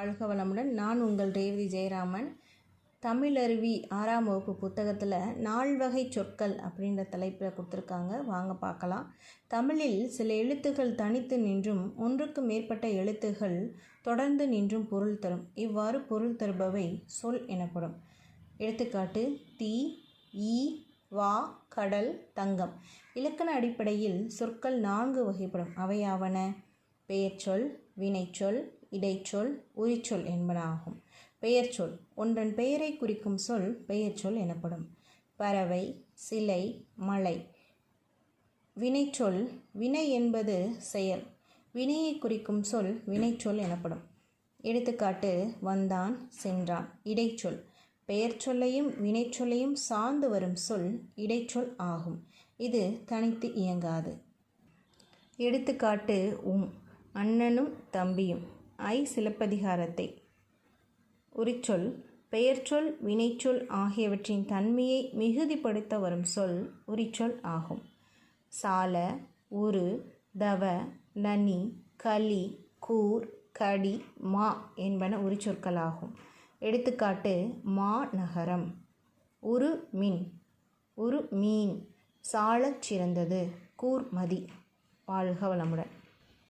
வாழ்க வளமுடன் நான் உங்கள் ரேவதி ஜெயராமன். தமிழருவி ஆறாம் வகுப்பு புத்தகத்தில் நால்வகை சொற்கள் அப்படின்ற தலைப்பில் கொடுத்துருக்காங்க. வாங்க பார்க்கலாம். தமிழில் சில எழுத்துக்கள் தனித்து நின்றும் ஒன்றுக்கு மேற்பட்ட எழுத்துகள் தொடர்ந்து நின்றும் பொருள் தரும். இவ்வாறு பொருள் தருபவை சொல் எனப்படும். எடுத்துக்காட்டு தீ ஈ வா கடல் தங்கம். இலக்கண அடிப்படையில் சொற்கள் நான்கு வகைப்படும். அவையாவன பெயர்ச்சொல் வினைச்சொல் இடைச்சொல் உரிச்சொல் என்பனாகும் பெயர்ச்சொல் ஒன்றன் பெயரை குறிக்கும் சொல் பெயர்ச்சொல் எனப்படும். பறவை சிலை மலை. வினைச்சொல் வினை என்பது செயல். வினையை குறிக்கும் சொல் வினைச்சொல் எனப்படும். எடுத்துக்காட்டு வந்தான் சென்றான். இடைச்சொல். பெயர்ச்சொல்லையும் வினைச்சொல்லையும் சார்ந்து வரும் சொல் இடைச்சொல் ஆகும். இது தனித்து இயங்காது. எடுத்துக்காட்டு உம். அண்ணனும் தம்பியும். ஐ சிலப்பதிகாரத்தை. உரிச்சொல் பெயர்ச்சொல் வினைச்சொல் ஆகியவற்றின் தன்மையை மிகுதிப்படுத்த வரும் சொல் உரிச்சொல் ஆகும். சால உரு தவ நனி களி கூர் கடி மா என்பன உரிச்சொற்களாகும். எடுத்துக்காட்டு மா நகரம். உரு மின். உரு மீன். சாலச் சிறந்தது. கூர்மதி வாழ்க வளமுடன்.